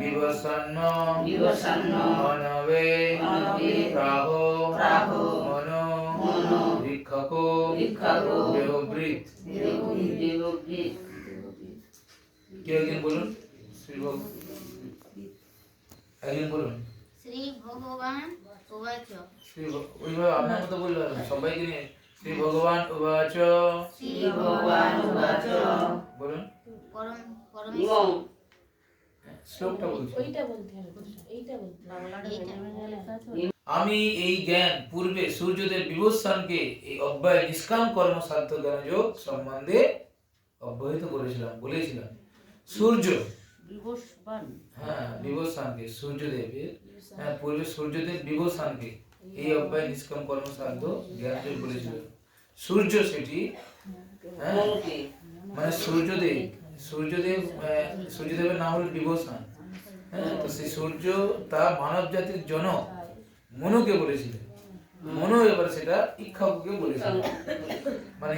বিবসন্ন বিবসন্ন অনবে অনবে প্রাহ প্রাহ মনো মনো ভিক্ষক ভিক্ষক দেহবৃত দেববৃত কেউ একজন বলুন শ্রী ভগ- একজন বলুন শ্রী ভগবান উবাচ শ্রী ওইভাবে আপনার মতো বললে সবাইকে নিয়ে শ্রী ভগবান উবাচ শ্রী ভগবান উবাচ বলুন পরম পরমেশ্বর শ্লোকটা বলছি। ওইটা বলতে হবে এইটা বলতে আমি এই জ্ঞান পূর্বে সূর্যদের বিভূষণকে এই অব্যয় নিষ্কাম কর্ম সাধ্য জ্ঞানযোগ সম্বন্ধে অব্যাহত করেছিলাম বলেছিলাম। সূর্য হ্যাঁ বিভূষণকে সূর্যদেবের হ্যাঁ পূর্বে সূর্যদেব বিভূষণকে এই অব্যয় নিষ্কাম কর্ম সাধ্য জ্ঞানযোগ বলেছিল। সূর্য সেটি হ্যাঁ। মানে সূর্যদেব সূর্যদেব সূর্যদেবের নাম হল বিভূষণ। হ্যাঁ তো সেই সূর্য তা মানব জাতির জনক মনুকে বলেছিলেন মনু এবার সেটা ইক্ষাকুকে বলেছিলেন মানে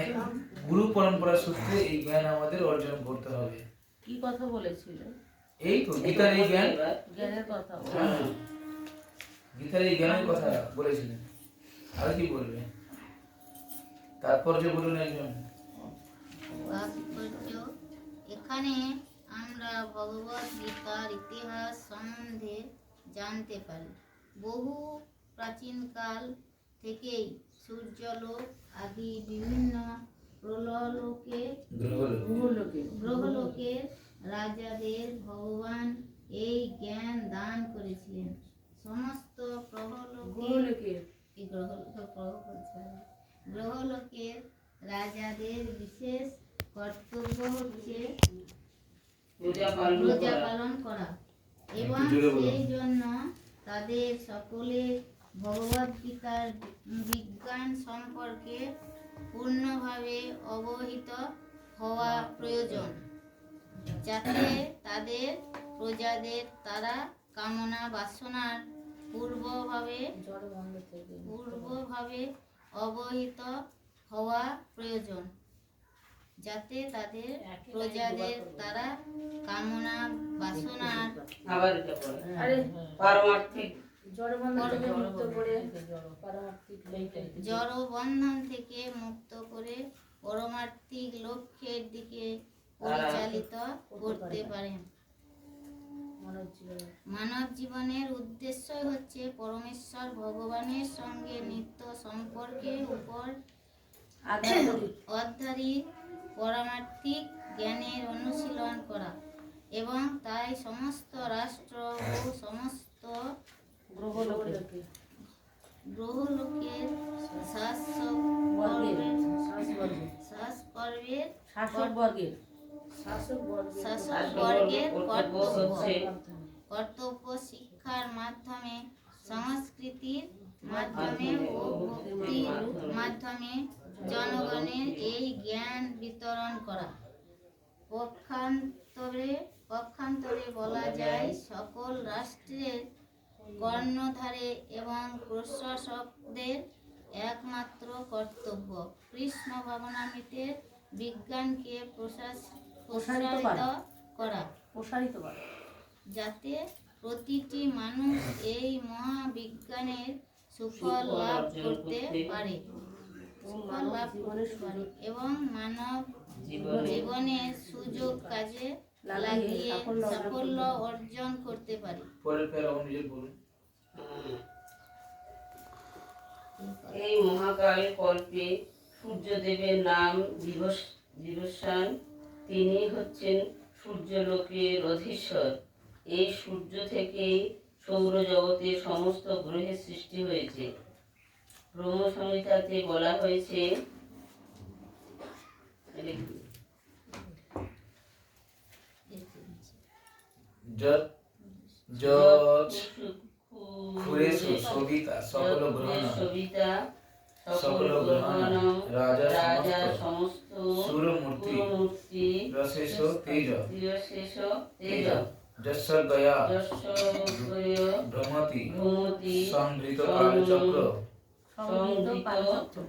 গুরু পরম্পরা সূত্রে এই জ্ঞান আমাদের অর্জন করতে হবে। কি কথা বলেছিল? এই তো গীতার এই জ্ঞান। জ্ঞানের কথা হ্যাঁ, গীতার এই জ্ঞানের কথা বলেছিলেন আর কি বলবে? তারপর যে বলুন একজন। এখানে আমরা ভগবত গীতার ইতিহাস সম্বন্ধে জানতে পারি। বহু প্রাচীনকাল থেকেই সূর্যলোক আদি বিভিন্ন প্রললোকে গ্রহলোকে। গ্রহলোকের রাজাদের ভগবান এই জ্ঞান দান করেছিলেন। সমস্ত প্রহলোকে গ্রহলোকে। এই গ্রহলোক গ্রহ বলতে হবে। গ্রহলোকের রাজাদের বিশেষ কর্তব্য হচ্ছে রোজা করা। পালন করা। এবং। সেই জন্য তাদের সকলে ভগবত গীতার বিজ্ঞান সম্পর্কে পূর্ণভাবে অবহিত হওয়া প্রয়োজন যাতে তাদের প্রজাদের তারা কামনা বাসনার পূর্বভাবে পূর্বভাবে অবহিত হওয়া প্রয়োজন। যাতে তাদের প্রজাদের তারা কামনা বাসনার আবার পারমার্থিক। জড় থেকে মুক্ত করে পারমার্থিক এইটাই জড় বন্ধন থেকে মুক্ত করে পরমার্থিক লক্ষ্যের দিকে পরিচালিত করতে পারেন মানব জীবনের। উদ্দেশ্য হচ্ছে পরমেশ্বর ভগবানের সঙ্গে নিত্য সম্পর্কের উপর অধ্যারিত পরমার্থিক জ্ঞানের অনুশীলন করা এবং তাই সমস্ত রাষ্ট্র ও সমস্ত গ্রহলোকে। গ্রহলোকের শাসক বর্গের বর্গের শ্বাস শাসকর্মের বর্গের শাসক বর্গের। শাসক বর্গের। শাসক বর্গের কর্তব্য কর্তব্য। হচ্ছে কর্তব্য শিক্ষার মাধ্যমে সংস্কৃতির মাধ্যমে ও ভক্তির মাধ্যমে জনগণের এই জ্ঞান বিতরণ করা। পক্ষান্তরে পক্ষান্তরে বলা যায় সকল রাষ্ট্রের কর্ণধারে এবং প্রশাসকদের একমাত্র কর্তব্য। কৃষ্ণ ভবনামৃতের বিজ্ঞানকে প্রশাস- প্রসারিত করা। প্রসারিত করে। যাতে প্রতিটি মানুষ এই মহাবিজ্ঞানের সুফল লাভ করতে পারে। লাভ করতে পারে এবং মানব জীবনে সুযোগ কাজে লাগিয়ে সাফল্য অর্জন করতে পারে। এই মহাকাল কল্পে সূর্যদেবের নাম দিবস দিবসান। তিনি হচ্ছেন সূর্যলোকের অধীশ্বর। এই সূর্য থেকেই সৌরজগতে সমস্ত গ্রহের সৃষ্টি হয়েছে। ব্রহ্ম সংহিতাতে বলা হয়েছে। সকল গ্রহণ রাজা সমস্ত। সুরমূর্তি। রশেষ তেজ। তেজ। যশ গয়া ভ্রমতি। সংবৃত কালচক্র। সংহিত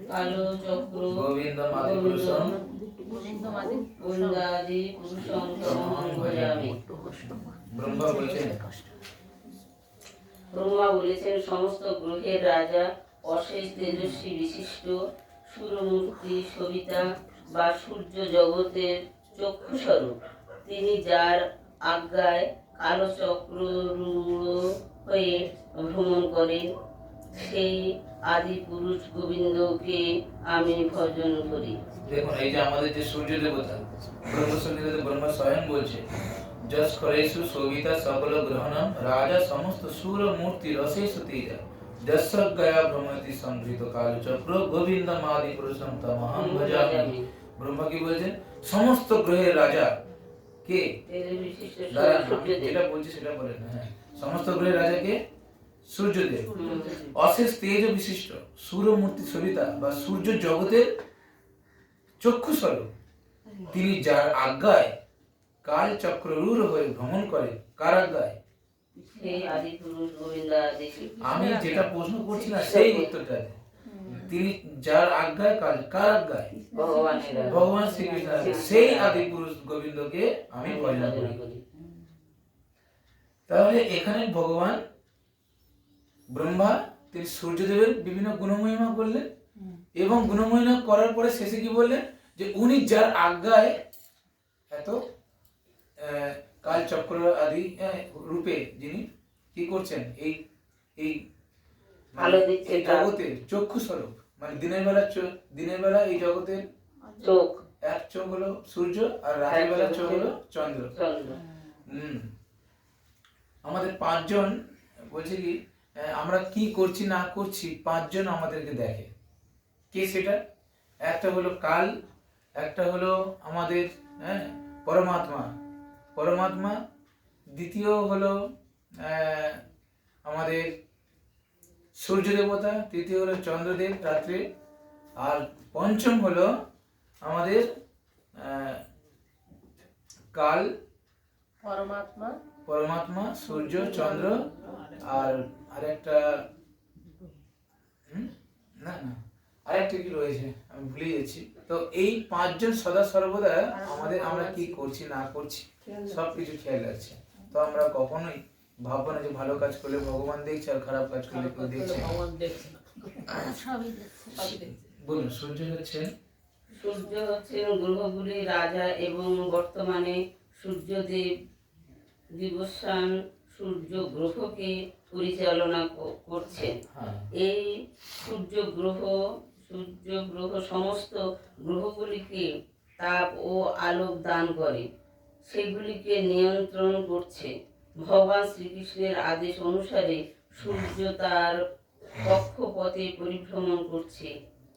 কালচক্র গোবিন্দ মাদি পুরুষম গোবিন্দ মাদি বন্দাদি পুরুষং তমহং ভজামি ব্রহ্মা বলছেন। ব্রহ্মা বলেছেন সমস্ত গ্রহের রাজা অশেষ তেজস্বী বিশিষ্ট সুরমূর্তি সবিতা বা সূর্য জগতের চক্ষুস্বরূপ। তিনি যার আজ্ঞায় কালচক্র হয়ে ভ্রমণ করেন সেই আদি পুরুষ গোবিন্দকে আমি ভজন করি। দেখুন এই যে আমাদের যে সূর্য দেবতা ব্রহ্ম ব্রহ্মা স্বয়ং বলছে যশ করেশু শোভিতা সকল গ্রহণম রাজা সমস্ত সুর মূর্তি রসেশ তেজ যশ ভ্রমতি সংগৃহীত কাল চক্র আদি পুরুষম তমহং ভজামি। ব্রহ্মা কি বলছেন সমস্ত গ্রহের রাজা কে? যেটা বলছি সেটা বলেন হ্যাঁ। সমস্ত গ্রহের রাজা কে? সূর্যদেব। অশেষ তেজ বিশিষ্ট। সূর্যমূর্তি সবিতা বা সূর্য জগতের চক্ষু স্বরূপ। তিনি যার আজ্ঞায় কাল চক্ররূঢ় হয়ে ভ্রমণ করে কার আজ্ঞায়? আমি যেটা প্রশ্ন করছি না সেই উত্তরটা তিনি যার আজ্ঞায় কাল কার আজ্ঞায়? ভগবান শ্রীকৃষ্ণ। সেই আদি পুরুষ গোবিন্দকে আমি ভজনা করি। তাহলে এখানে ভগবান ব্রহ্মা তিনি সূর্যদেবের বিভিন্ন গুণমহিমা করলেন এবং গুণমহিমা করার পরে শেষে কি বললেন? যে উনি যার আজ্ঞায় এত আহ, কালচক্র আদি রূপে যিনি কি করছেন এই এই মানে এই তার। জগতের চক্ষু স্বরূপ মানে দিনের বেলা দিনের বেলা এই জগতের চোখ। এক চোখ হলো সূর্য আর রাতের বেলা চোখ হলো চন্দ্র। আমাদের পাঁচজন বলছে কি আমরা কি করছি না করছি পাঁচজন আমাদেরকে দেখে। কে সেটা? একটা হলো কাল একটা হলো আমাদের হ্যাঁ পরমাত্মা। পরমাত্মা দ্বিতীয় হলো আমাদের সূর্য দেবতা তৃতীয় হলো চন্দ্রদেব রাত্রে আর পঞ্চম হলো আমাদের কাল পরমাত্মা পরমাত্মা সূর্য চন্দ্র আর আরেকটা হুম? না না। আরেকটা কি রয়েছে? আমি ভুলে যাচ্ছি। তো এই পাঁচজন সদা সর্বদা আমাদের আমরা কি করছি না করছি সব কিছু খেয়াল রাখছে। তো আমরা কখনোই ভাববো না যে ভালো কাজ করলে ভগবান দেখছে আর খারাপ কাজ করলে কেউ দেখছে ভগবান দেখছে না। সবই দেখছে সবই দেখছে। বলুন সূর্য হচ্ছে? সূর্য হচ্ছেন গ্রহগুলির রাজা এবং বর্তমানে সূর্যদেব দিবসান সূর্য গ্রহকে পরিচালনা করছেন। হ্যাঁ। এই সূর্য গ্রহ সূর্য গ্রহ সমস্ত গ্রহগুলিকে তাপ ও আলোক দান করে। সেগুলিকে নিয়ন্ত্রণ করছে। ভগবান শ্রীকৃষ্ণের আদেশ অনুসারে সূর্য তার কক্ষপথে পরিভ্রমণ করছে।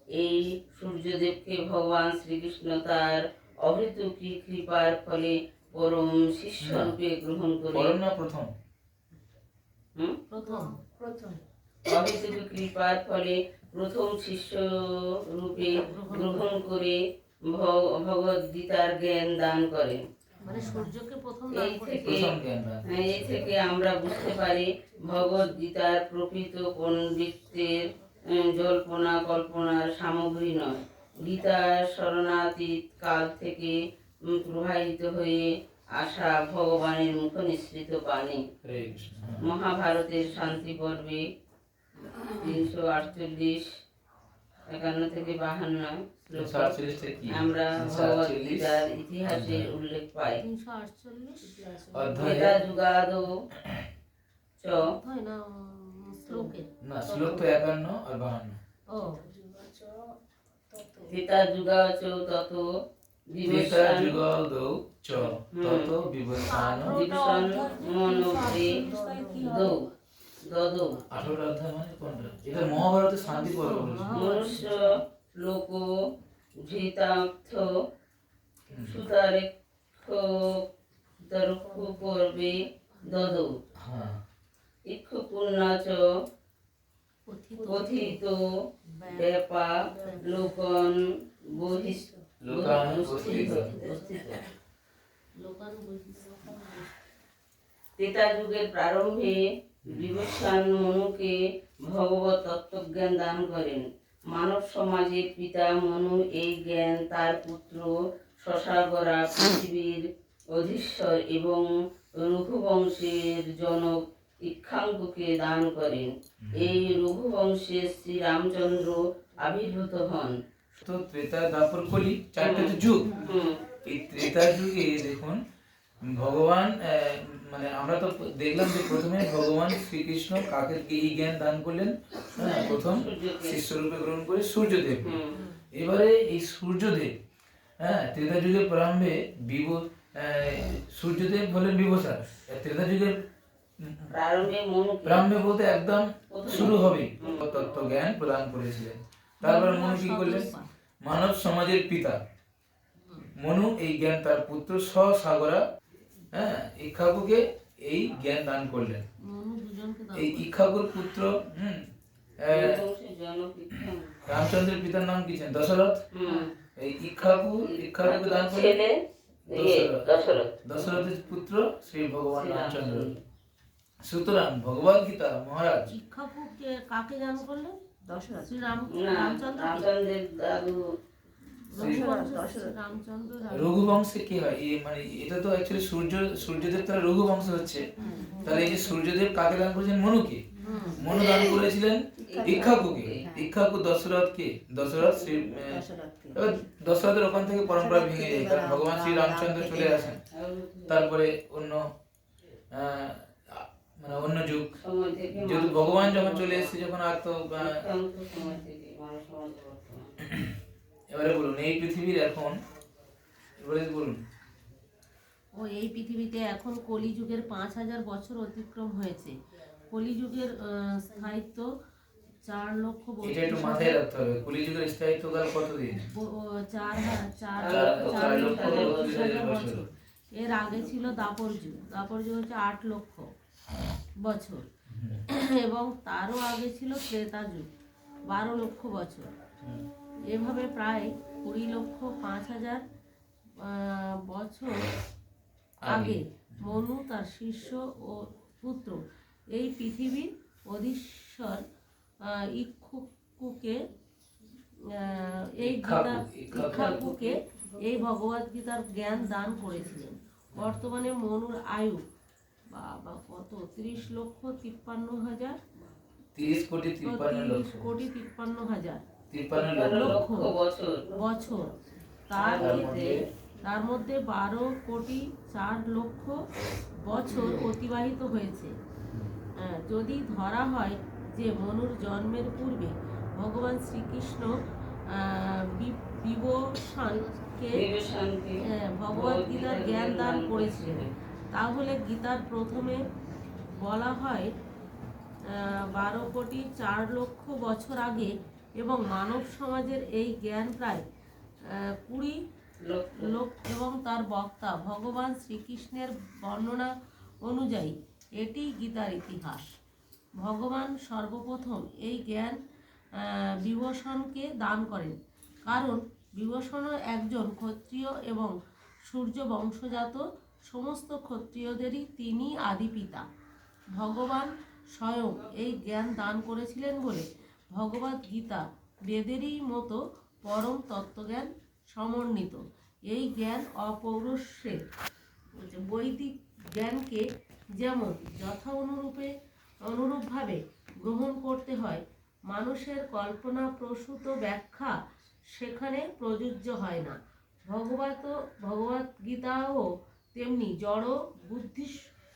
এই সূর্যদেবকে ভগবান শ্রীকৃষ্ণ তার অহৃতকী কৃপার ফলে পরম শিষ্য রূপে গ্রহণ করে। প্রথম? প্রথম। প্রথম। কৃপার ফলে প্রথম শিষ্য রূপে গ্রহণ করে। ভ- ভগবদ গীতার জ্ঞান দান করেন। মানে সূর্যকে প্রথম এই থেকে এই থেকে আমরা বুঝতে পারি ভগবদ গীতার প্রকৃত পণ্ডিতের জল্পনা কল্পনার সামগ্রী নয়। গীতা শরণাতীত কাল থেকে প্রবাহিত হয়ে আসা ভগবানের মুখ নিঃসৃত বাণী। হ্যাঁ। মহাভারতের শান্তি পর্বে তিনশো আটচল্লিশ একান্ন থেকে বাহান্ন? আমরা তিনশো ভগবত আটচল্লিশ? গীতার ইতিহাসের উল্লেখ পাই। বেদা যুগাদ চ। না শ্লোকে। তো একান্ন আর বাহান্ন। ও। পিতা যুগা চ তত বিবেকা চ তত বিবস্থান দিবসন মনোপ্রে দৌ দদৌ আঠারোটা অধ্যায় মানে কোনটা এটা মহাভারতের শান্তি পর্ব মনুষ্য লোক ভৃতার্থ সুতারেক্ষ পর্বে দদৌ হ্যাঁ কথিত ব্যাপা লোকন যুগের প্রারম্ভে মনুকে তত্ত্বজ্ঞান দান করেন। মানব সমাজের পিতা মনু এই জ্ঞান তার পুত্র শশাগরা পৃথিবীর অধীশ্বর এবং রঘুবংশের জনক ইক্ষাঙ্কুকে দান করেন। এই রঘুবংশে শ্রীরামচন্দ্র আবির্ভূত হন। তো ত্রেতা দাপর কলি চারটে তো যুগ। এই ত্রেতা যুগে দেখুন ভগবান মানে আমরা তো দেখলাম যে প্রথমে ভগবান শ্রীকৃষ্ণ কাকে এই জ্ঞান দান করলেন? হ্যাঁ, প্রথম। শিষ্যরূপে গ্রহণ করে সূর্যদেব। এবারে এই সূর্যদেব হ্যাঁ ত্রেতা যুগের প্রারম্ভে বিব সূর্যদেব হলেন বিবসার ত্রেতা যুগের প্রারম্ভে বলতে একদম শুরু হবে তত্ত্ব জ্ঞান প্রদান করেছিলেন। তারপর মনু কি করলেন? মানব সমাজের পিতা। মনু এই জ্ঞান তার পুত্র সসাগরা হ্যাঁ ইক্ষাকুকে এই জ্ঞান দান করলেন। এই ইক্ষাকুর পুত্র হুম রামচন্দ্রের পিতার নাম কি ছিলেন? দশরথ? এই ইক্ষাকু ইক্ষাকুকে দান করলেন দশরথ। দশরথের পুত্র শ্রী ভগবান রামচন্দ্র। সুতরাং ভগবান গীতা মহারাজ শিক্ষাপুকে কাকে দান করলেন? দশরথ। শ্রীরাম রামচন্দ্রের দাদু। রঘুবংশে কি হয়? মানে এটা তো অ্যাকচুয়ালি সূর্য সূর্যদেব তাহলে রঘুবংশ হচ্ছে। তাহলে এই যে সূর্যদেব কাকে দান করেছেন? মনুকে মনু দান করেছিলেন ইক্ষাকুকে। ইক্ষাকু দশরথকে দশরথ শ্রী দশরথকে এবার দশরথের ওখান থেকে পরম্পরা ভেঙে যায় কারণ ভগবান শ্রী রামচন্দ্র চলে আসেন। তারপরে অন্য আহ, মানে অন্য যুগ। যেহেতু ভগবান যখন চলে এসেছে যখন আর তো এবারে বলুন এই পৃথিবীর এখন এবারে বলুন। ও এই পৃথিবীতে এখন কলিযুগের পাঁচ হাজার বছর অতিক্রম হয়েছে। কলিযুগের আহ, স্থায়িত্ব চার লক্ষ এটা একটু মাথায় রাখতে হবে। কলিযুগের স্থায়িত্বকাল কতদিন চার চার চার- লক্ষ। বছর। এর আগে ছিল দাপর যুগ। দাপর যুগ হচ্ছে আট লক্ষ। বছর। এবং তারও আগে ছিল ত্রেতা যুগ বারো লক্ষ বছর। এভাবে প্রায় কুড়ি লক্ষ পাঁচ হাজার বছর আগে। মনু তার শিষ্য ও পুত্র এই পৃথিবীর অধীশ্বর ইক্ষুকুকে এই গীতা ইক্ষাকুকে এই ভগবদ্গীতার জ্ঞান দান করেছিলেন। বর্তমানে মনুর আয়ু বাবা কত? ত্রিশ লক্ষ তিপ্পান্ন হাজার? তিরিশ কোটি তিপ্পান্ন লক্ষ। কোটি তিপ্পান্ন হাজার। তিপ্পান্ন লক্ষ। লক্ষ। বছর। বছর। তার মধ্যে তার মধ্যে বারো কোটি চার লক্ষ বছর অতিবাহিত হয়েছে। আহ, যদি ধরা হয় যে মনুর জন্মের পূর্বে ভগবান শ্রীকৃষ্ণ আহ, বি- বিভীষণকে বিবেশনকে গীতার জ্ঞান দান করেছিলেন। তাহলে গীতার প্রথমে বলা হয় বারো কোটি চার লক্ষ বছর আগে এবং মানব সমাজের এই জ্ঞান প্রায় কুড়ি লোক এবং তার বক্তা ভগবান শ্রীকৃষ্ণের বর্ণনা অনুযায়ী এটি গীতার ইতিহাস। ভগবান সর্বপ্রথম এই জ্ঞান বিভূষণকে দান করেন। কারণ বিভূষণও একজন ক্ষত্রিয় এবং সূর্য বংশজাত সমস্ত ক্ষত্রিয়দেরই তিনি আদি পিতা। ভগবান স্বয়ং এই জ্ঞান দান করেছিলেন বলে ভগবদ গীতা বেদেরই মতো পরম তত্ত্বজ্ঞান সমন্বিত। এই জ্ঞান অপৌরস্যের বৈদিক জ্ঞানকে যেমন যথা অনুরূপে অনুরূপভাবে গ্রহণ করতে হয়, মানুষের কল্পনা প্রসূত ব্যাখ্যা সেখানে প্রযোজ্য হয় না। ভগবত ভগবত গীতাও তেমনি জড় বুদ্ধি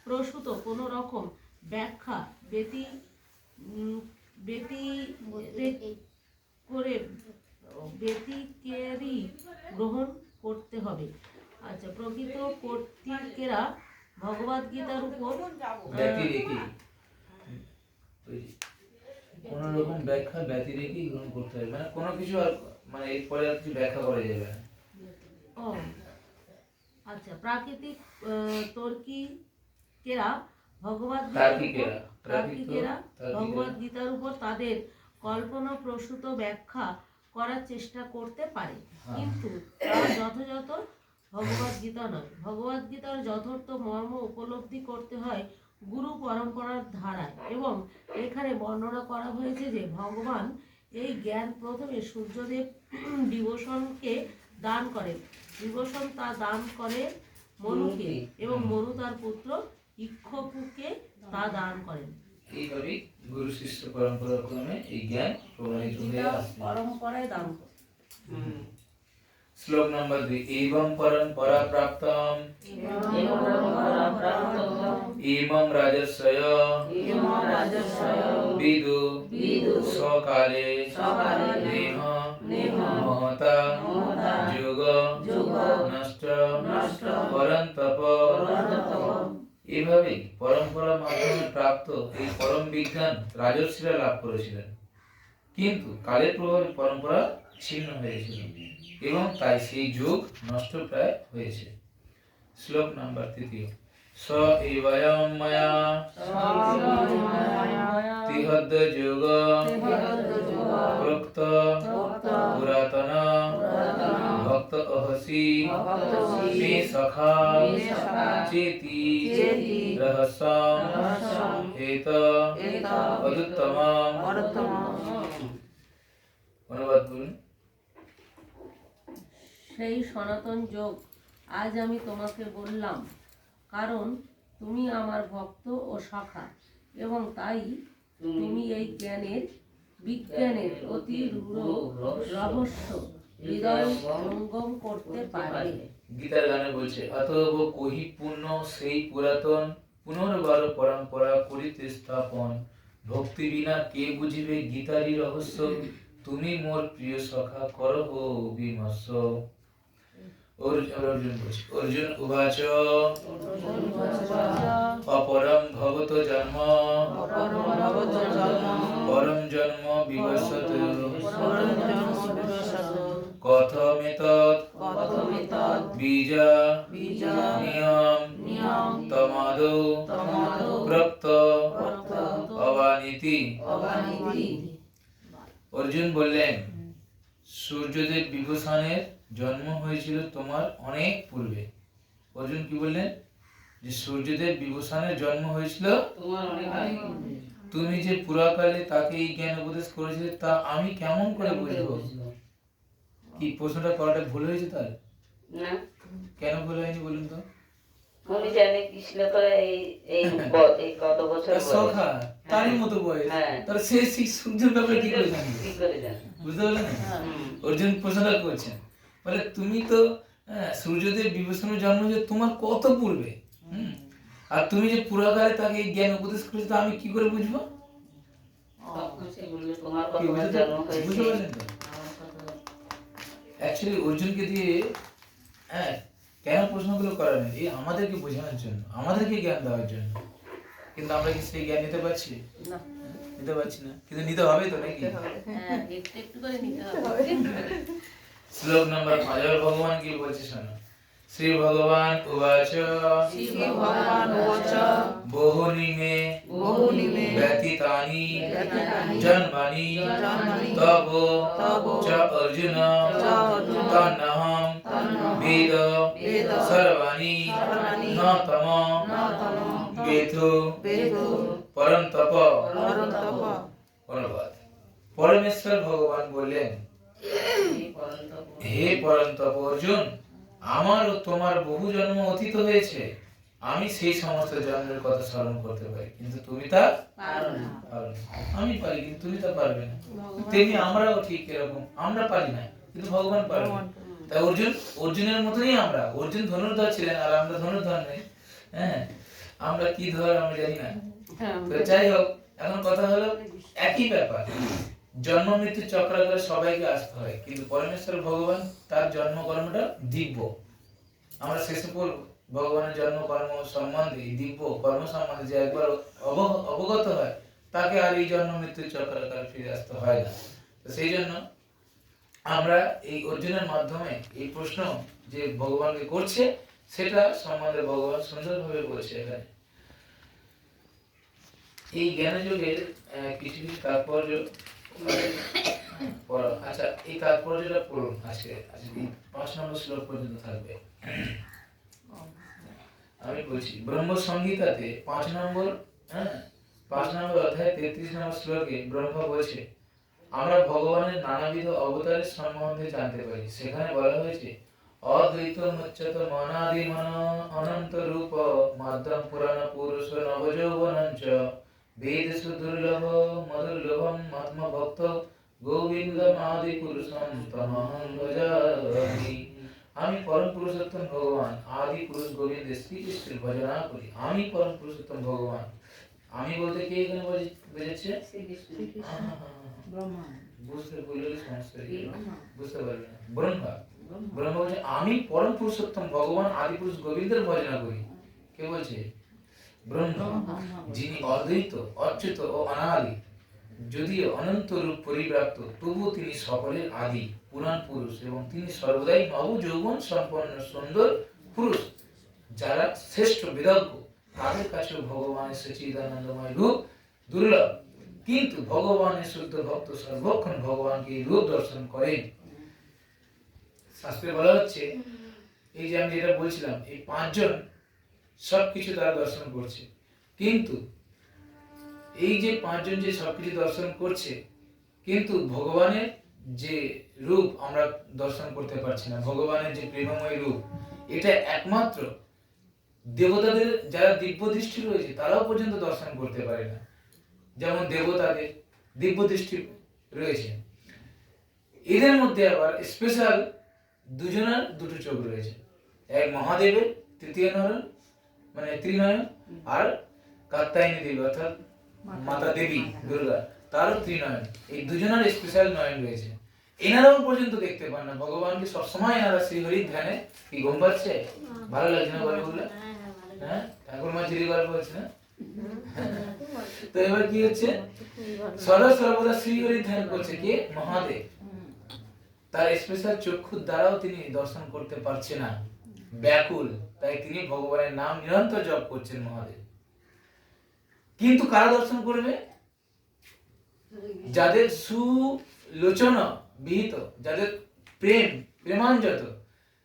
প্রসূত কোনো রকম ব্যাখ্যা ব্যতি ব্যতি করে ব্যতিকেরই গ্রহণ করতে হবে। আচ্ছা প্রকৃত কর্তৃকেরা ভগবদ গীতার উপর কোন রকম ব্যাখ্যা ব্যতিরেকেই গ্রহণ করতে হবে। মানে কোনো কিছু আর মানে এরপরে আর কিছু ব্যাখ্যা করা যাবে না। আচ্ছা প্রাকৃতিক প্রাকৃত তার্কিকেরা তার্কিকেরা। ভগবদ গীতার উপর তাদের কল্পনা প্রসূত ব্যাখ্যা করার চেষ্টা করতে পারে হ্যাঁ। কিন্তু যথাযথ ভগবদ গীতা নয় ভগবদ গীতার যথার্থ মর্ম উপলব্ধি করতে হয় গুরু পরম্পরার ধারায় এবং এখানে বর্ণনা করা হয়েছে যে ভগবান এই জ্ঞান প্রথমে সূর্যদেব বিভূষণকে দান করেন বিভূষণ তা দান করে মনুকে এবং মরু তার পুত্র ইক্ষপুকে তা দান করেন। এইভাবে গুরু শিষ্য পরম্পরা ক্রমে এই জ্ঞান প্রবাহিত হয়ে আসছে। পরম্পরায় দান করে ইমম রাজস্বয়। ইমম বিদু। বিদু। সকালে। সকালে। নেহ। নেহ। মহতা মহতা যোগ। যোগ। নষ্ট। পরন্তপ। এভাবেই পরম্পরা মাধ্যমে প্রাপ্ত এই পরম বিজ্ঞান রাজর্ষিরা লাভ করেছিলেন। কিন্তু কালের প্রভাবে পরম্পরা ছিন্ন হয়েছিল। এবং তাই সেই যুগ নষ্ট প্রায় হয়েছে। শ্লোক নাম্বার তৃতীয়। স এবয়ম ময়া। তিহদ্দ যোগ। প্রক্ত পুরাতন। ভক্ত অহসি। মে সখা। চেতি। রহস্যম। এত অদুত্তম। অনুবাদ বলুন সেই সনাতন যোগ। আজ আমি তোমাকে বললাম কারণ তুমি আমার ভক্ত ও সখা এবং তাই তুমি এই জ্ঞানের বিজ্ঞানের অতি রূঢ় রহস্য হৃদয় সঙ্গম করতে পারবে গীতার গানে বলছে অতএব কহি পূর্ণ সেই পুরাতন পুনর্বার পরম্পরা করিতে স্থাপন। ভক্তি বিনা কে বুঝিবে গীতারই রহস্য? তুমি মোর প্রিয় সখা করহ বিমর্ষ অর্জুন উবাচ। অপরম ভবত জন্ম। পরম জন্ম বিবশত কথমেতৎ বীজ। নিয়ম। তমাদৌ। প্রক্ত অবানীতি অর্জুন বললেন, সূর্যদেব বিভূষণের জন্ম হয়েছিল তোমার অনেক পূর্বে। অর্জুন কি বললেন? যে সূর্যদেব বিভূষণের জন্ম হয়েছিল তুমি যে পুরাকালে তাকে এই জ্ঞান উপদেশ করেছিলে তা আমি কেমন করে বুঝব? কি প্রশ্নটা করাটা ভুল হয়েছে তার? না। কেন ভুল হয়নি বলুন তো? উনি জানে কৃষ্ণ তো এই এই কত বছর সখা তারই মতো বয়স। হ্যাঁ। তার সে সেই সূর্যের ব্যাপারে কি করে জানবে? কি করে জানে বুঝতে পারলেন? হুম। অর্জুন প্রশ্নটা করছেন। বলে তুমি তো হ্যাঁ, সূর্যদেব বিভূষণের জন্ম যে তোমার কত পূর্বে হুম? আর তুমি যে পুরাকালে তাকে জ্ঞান উপদেশ করেছ তা আমি কি করে বুঝব? অ্যাকচুয়ালি অর্জুনকে দিয়ে হ্যাঁ কেন প্রশ্নগুলো করালেন এই আমাদেরকে বোঝানোর জন্য আমাদেরকে জ্ঞান দেওয়ার জন্য। কিন্তু আমরা কি সেই জ্ঞান নিতে পারছি? না। নিতে পারছি না। কিন্তু নিতে হবে তো নাকি? হ্যাঁ একটু একটু করে নিতে হবে। শ্লোক নম্বর পাঁচ এবার ভগবান কি বলছে শোনো শ্রী ভগবান উবাচ ভগবান উবাচ বহুনি মে বহুনি মে ব্যতীতানি ব্যতীতানি জন্মানি জন্মানি তব তব চ অর্জুন চ অর্জুন তন্নহম তন্নহম বেদ বেদ সর্বাণি হে পরন্তপ অর্জুন আমার ও তোমার বহু জন্ম অতীত হয়েছে। আমি সেই সমস্ত জন্মের কথা স্মরণ করতে পারি কিন্তু তুমি তা পারো না। আমি পারি কিন্তু তুমি তা পারবে না। তেমনি আমরাও ঠিক এরকম আমরা পারি না কিন্তু ভগবান পারবে তাই অর্জুন অর্জুনের মতনই আমরা। অর্জুন ধনুর্ধর ছিলেন আর আমরা ধনুর্ধর নেই। হ্যাঁ আমরা কি ধর আমরা জানি না। তো যাই হোক এখন কথা হলো একই ব্যাপার। জন্ম, মৃত্যু চক্রাকার সবাইকে আসতে হয়। কিন্তু পরমেশ্বর ভগবান তার জন্ম, কর্মটা দিব্য। আমরা শেষে পড়ব ভগবানের জন্ম, কর্ম সম্বন্ধে দিব্য কর্ম সম্বন্ধে যে একবার অবগত হয়, তাকে আর এই জন্ম, মৃত্যু চক্রাকার ফিরে আসতে হয় না। তো সেই জন্য আমরা এই অর্জুনের মাধ্যমে এই প্রশ্ন যে ভগবানকে করছে, সেটা সম্বন্ধে ভগবান সুন্দরভাবে বলছে এখানে। এই জ্ঞানযোগের কিছু কিছু তাৎপর্য। আচ্ছা এই পড়ুন আজকে পাঁচ নম্বর শ্লোক পর্যন্ত থাকবে। আমি বলছি ব্রহ্ম সংহিতাতে পাঁচ নম্বর হ্যাঁ পাঁচ নম্বর অধ্যায় তেত্রিশ নম্বর শ্লোকে ব্রহ্মা বলছে, আমরা ভগবানের নানাবিধ অবতারের সম্বন্ধে জানতে পারি। সেখানে বলা হয়েছে অদ্বৈত মুচ্যত মনাদি মন অনন্ত রূপ মাধ্যম পুরাণ পুরুষ নবযৌবনঞ্চ বেদসু দুর্লভ মধুর্লভম আত্ম ভক্ত গোবিন্দম আদি পুরুষম তমহং ভজামি আমি পরম পুরুষোত্তম ভগবান আদি পুরুষ গোবিন্দ শ্রীকৃষ্ণের ভজনা করি আমি পরম পুরুষোত্তম ভগবান আমি বলতে কে এখানে বোঝে- বুঝেছে বুঝতে বললে সমস্যা বুঝতে পারবে না ব্রহ্মা ব্রহ্মা বলছে আমি পরম পুরুষোত্তম ভগবান আদি পুরুষ গোবিন্দের ভজনা করি কে বলছে ব্রহ্মা, যিনি অদ্বৈত, অচ্যুত ও অনাদি। যদিও অনন্ত রূপ পরিব্রাপ্ত, তবুও তিনি সকলের আদি, পুরাণ পুরুষ এবং তিনি সর্বদাই নব যৌবন সম্পন্ন সুন্দর পুরুষ, যারা শ্রেষ্ঠ বেদজ্ঞ তাদের কাছেও ভগবানের সচিদানন্দময় রূপ দুর্লভ। কিন্তু ভগবানের শুদ্ধ ভক্ত সর্বক্ষণ ভগবানকে রূপ দর্শন করেন। শাস্ত্রে বলা হচ্ছে, এই যে আমি যেটা বলছিলাম, এই পাঁচজন সবকিছু তারা দর্শন করছে। কিন্তু এই যে পাঁচজন যে সবকিছু দর্শন করছে, কিন্তু ভগবানের যে রূপ আমরা দর্শন করতে পারছি না, ভগবানের যে প্রেমময় রূপ, এটা একমাত্র দেবতাদের যারা দিব্য দৃষ্টি রয়েছে, তারাও পর্যন্ত দর্শন করতে পারে না। যেমন দেবতাদের দিব্য দৃষ্টি রয়েছে। এদের মধ্যে আবার স্পেশাল দুজনের দুটো চোখ রয়েছে। এক মহাদেবের, তৃতীয় নয়ন মানে ত্রিনয়ন আর কাত্তায়নী দেবী অর্থাৎ মাতা দেবী। দুর্গা তারও ত্রিনয়ন। এই দুজনের স্পেশাল নয়ন রয়েছে। এনারাও পর্যন্ত দেখতে পান না। ভগবানকে সবসময় এনারা শ্রীহরির ধ্যানে কি ঘুম পাচ্ছে? ভালো লাগছে না গল্পগুলো? হ্যাঁ ঠাকুর মা গল্প হচ্ছে না তো এবার কি হচ্ছে? সদা সর্বদা শ্রীহরির ধ্যান করছে কে? মহাদেব। তার স্পেশাল চক্ষুর দ্বারাও তিনি দর্শন করতে পারছে না। ব্যাকুল। তাই তিনি ভগবানের নাম নিরন্তর জপ করছেন মহাদেব। কিন্তু কারা দর্শন করবে? যাদের সুলোচন বিহিত যাদের প্রেম প্রেমাঞ্জত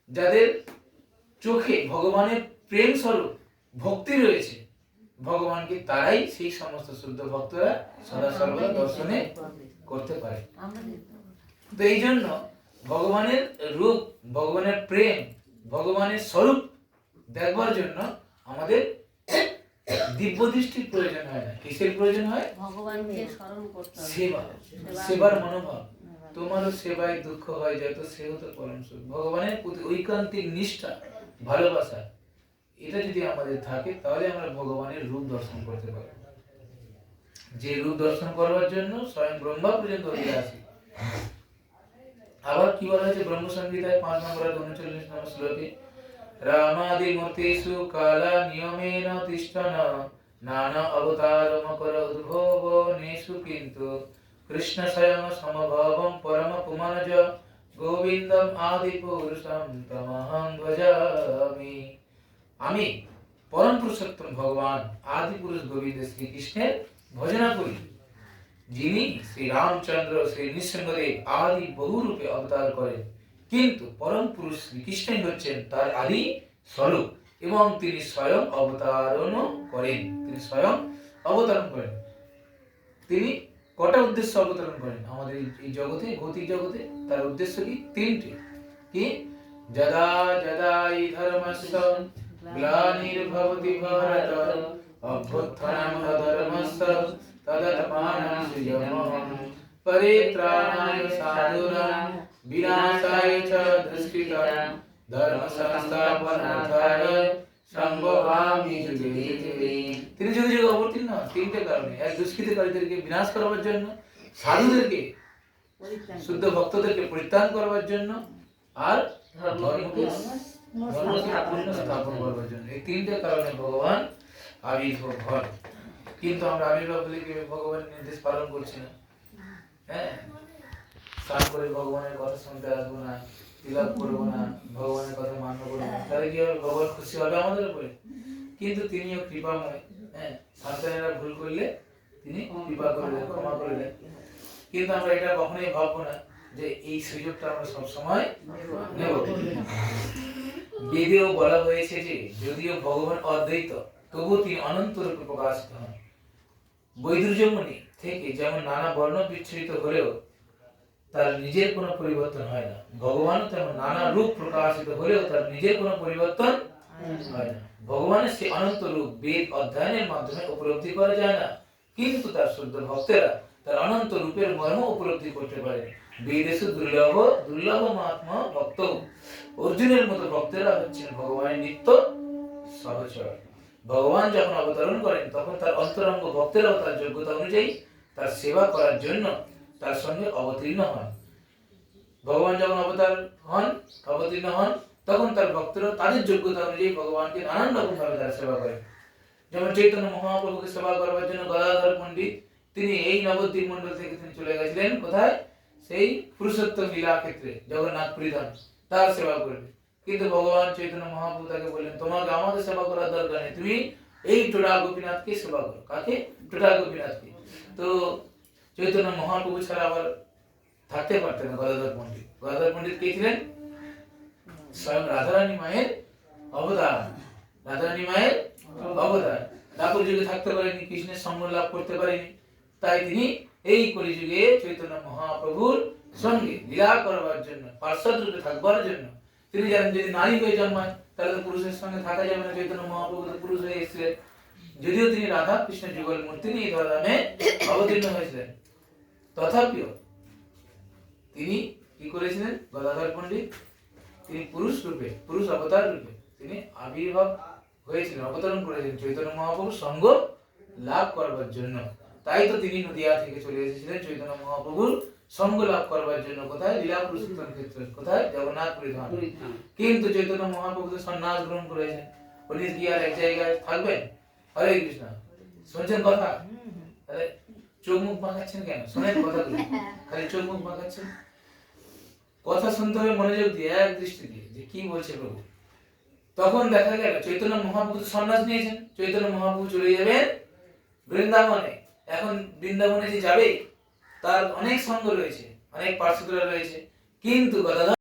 যাদের চোখে ভগবানের প্রেম স্বরূপ ভক্তি রয়েছে ভগবানকে তারাই সেই সমস্ত শুদ্ধ ভক্তরা সদা সর্বদা দর্শনে করতে পারে। তো এই জন্য ভগবানের রূপ ভগবানের প্রেম ভগবানের স্বরূপ দেখবার জন্য আমাদের দিব্য দৃষ্টির প্রয়োজন হয় না। কিসের প্রয়োজন হয়? ভগবানকে স্মরণ করতে হবে। সেবা। সেবার মনোভাব। তোমারও সেবায় দুঃখ হয় যত সেও তো পরম সুখ। ভগবানের প্রতি ঐকান্তিক নিষ্ঠা ভালোবাসা এটা যদি আমাদের থাকে তাহলে আমরা ভগবানের রূপ দর্শন করতে পারি যে রূপ দর্শন করবার জন্য স্বয়ং ব্রহ্মা পর্যন্ত আসি আবার কি বলা হয়েছে? ব্রহ্ম সংহিতায় পাঁচ নম্বর উনচল্লিশ নম্বর শ্লোকে রামাদি মতেষু কালা নিয়মেন তিষ্ঠন, নানা অবতার মকর উদ্ভব নেষু কিন্তু কৃষ্ণ স্বয়ং সমভাবম পরম পুমানজ গোবিন্দম আদি পুরুষম তমহং ভজামি। আমি পরম পুরুষোত্তম ভগবান, আদি পুরুষ গোবিন্দ শ্রীকৃষ্ণের ভজনা করি। যিনি শ্রী রামচন্দ্র, শ্রী নৃসিংহদেব আদি বহু রূপে অবতার করেন। কিন্তু পরম পুরুষ শ্রীকৃষ্ণই হচ্ছেন তার আদি স্বরূপ এবং তিনি স্বয়ং অবতারণ করেন। তিনি স্বয়ং অবতরণ করেন। তিনি কটা উদ্দেশ্য অবতরণ করেন? আমাদের এই- এই জগতে, ভৌতিক জগতে তার উদ্দেশ্য কি? তিনটি। কি? যদা যদা ই ধর্মস্য গ্লানির্ভবতি ভারত, অভ্যুত্থানম ধর্মস্য তদত্মানং সৃজনঃ পরিত্রাণায় সাধুনাং বিনাশায় চ দুষ্কৃতাং ধর্ম সংস্থাপনার্থায় সম্ভবামি যুগে যুগে তিনি যুগে যুগে অবতীর্ণ হন তিনটে কারণে এক দুষ্কৃতকারীদেরকে বিনাশ করবার জন্য সাধুদেরকে শুদ্ধ ভক্তদেরকে পরিত্রাণ করবার জন্য আর ধর্মকে ধর্ম স্থাপন স্থাপন করবার জন্য এই তিনটে কারণে ভগবান আবির্ভাব হন কিন্তু আমরা আবির্ভাব বলে কি ভগবানের নির্দেশ পালন করছি না? হ্যাঁ? করে ভগবানের কথা শুনতে আসব না, তিলক করব না, ভগবানের কথা মান্য করব না, তাহলে কি হবে? ভগবান খুশি হবে আমাদের উপরে। কিন্তু তিনিও কৃপাময় হ্যাঁ? সন্তানেরা ভুল করলে তিনি কৃপা করে দেন, ক্ষমা করে দেন। কিন্তু আমরা এটা কখনোই ভাববো না যে এই সুযোগটা আমরা সবসময় নেব। বেদেও বলা হয়েছে যে, যদিও ভগবান অদ্বৈত, তবুও তিনি অনন্ত রূপে প্রকাশিত হন। বৈদুর্যমণি থেকে যেমন নানা বর্ণ বিচ্ছুরিত হলেও তার নিজের কোনো পরিবর্তন হয় না। ভগবানও তেমন নানা রূপ প্রকাশিত হলেও তার নিজের কোনো পরিবর্তন হয় না। ভগবানের সেই অনন্ত রূপ বেদ অধ্যয়নের মাধ্যমে উপলব্ধি করা যায় না। কিন্তু তার শুদ্ধ ভক্তেরা তার অনন্ত রূপের মর্ম উপলব্ধি করতে পারে বেদেশে দুর্লভ দুর্লভ মহাত্মা ভক্ত। অর্জুনের মতো ভক্তেরা হচ্ছেন ভগবানের নিত্য সহচর। ভগবান যখন অবতরণ করেন, তখন তার অন্তরঙ্গ ভক্তেরাও তার যোগ্যতা অনুযায়ী তার সেবা করার জন্য তার সঙ্গে অবতীর্ণ হন। ভগবান যখন অবতার হন, অবতীর্ণ হন, তখন তার ভক্তরা তাদের যোগ্যতা অনুযায়ী ভগবানকে নানান রকম ভাবে তারা সেবা করেন। যেমন চৈতন্য মহাপ্রভুকে সেবা করবার জন্য গদাধর পণ্ডিত, তিনি এই নবদ্বীপ মন্ডল থেকে তিনি চলে গেছিলেন কোথায়? সেই পুরুষোত্তম লীলা ক্ষেত্রে জগন্নাথ পরিধান তার সেবা করবে। কিন্তু ভগবান চৈতন্য মহাপ্রভু তাকে বললেন, তোমাকে আমাকে সেবা করার দরকার নেই। তুমি এই টোটা গোপীনাথকে সেবা করো। কাকে? টোটা গোপীনাথকে। তো চৈতন্য মহাপ্রভু ছাড়া আবার থাকতে পারতেন গদাধর পণ্ডিত। গদাধর পণ্ডিত কে ছিলেন? স্বয়ং রাধারানী মায়ের অবতার। রাধারানী মায়ের অবতার। দাপর যুগে থাকতে পারেনি, কৃষ্ণের সঙ্গ লাভ করতে পারেনি। তাই তিনি এই কলিযুগে চৈতন্য মহাপ্রভুর সঙ্গে লীলা করবার জন্য পার্শ্বদ থাকবার জন্য তিনি জানেন যদি নারী হয়ে জন্মায়, তাহলে তো পুরুষের সঙ্গে থাকা যাবে না। চৈতন্য মহাপ্রভু পুরুষ হয়ে এসেছিলেন। যদিও তিনি রাধা কৃষ্ণ যুগল মূর্তি নিয়ে ধরামে অবতীর্ণ হয়েছিলেন। তথাপিও তিনি কি করেছিলেন? গদাধর পণ্ডিত, তিনি পুরুষ রূপে, পুরুষ অবতার রূপে তিনি আবির্ভাব হয়েছিলেন, অবতরণ করেছিলেন। চৈতন্য মহাপ্রভু সঙ্গ লাভ করবার জন্য। তাই তো তিনি নদিয়া থেকে চলে এসেছিলেন। চৈতন্য মহাপ্রভুর সঙ্গ লাভ করবার জন্য কোথায়? লীলা পুরুষোত্তম ক্ষেত্রে কোথায়? জগন্নাথ পরিধান। কিন্তু চৈতন্য মহাপ্রভু সন্ন্যাস গ্রহণ করেছেন। উনি কি আর এক জায়গায় থাকবেন? হরে কৃষ্ণ। শুনছেন কথা? তাহলে চোখ মুখ বাঁকাচ্ছেন কেন? শোনেন কথাগুলো খালি চোখ মুখ বাঁকাচ্ছেন? কথা শুনতে হবে মনোযোগ দিয়ে এক দৃষ্টি দিয়ে যে কি বলছে প্রভু? তখন দেখা গেল চৈতন্য মহাপ্রভু তো সন্ন্যাস নিয়েছেন। চৈতন্য মহাপ্রভু চলে যাবেন বৃন্দাবনে। এখন বৃন্দাবনে যে যাবে তার অনেক সঙ্গ রয়েছে অনেক পার্সিকুলার রয়েছে। কিন্তু গদাধর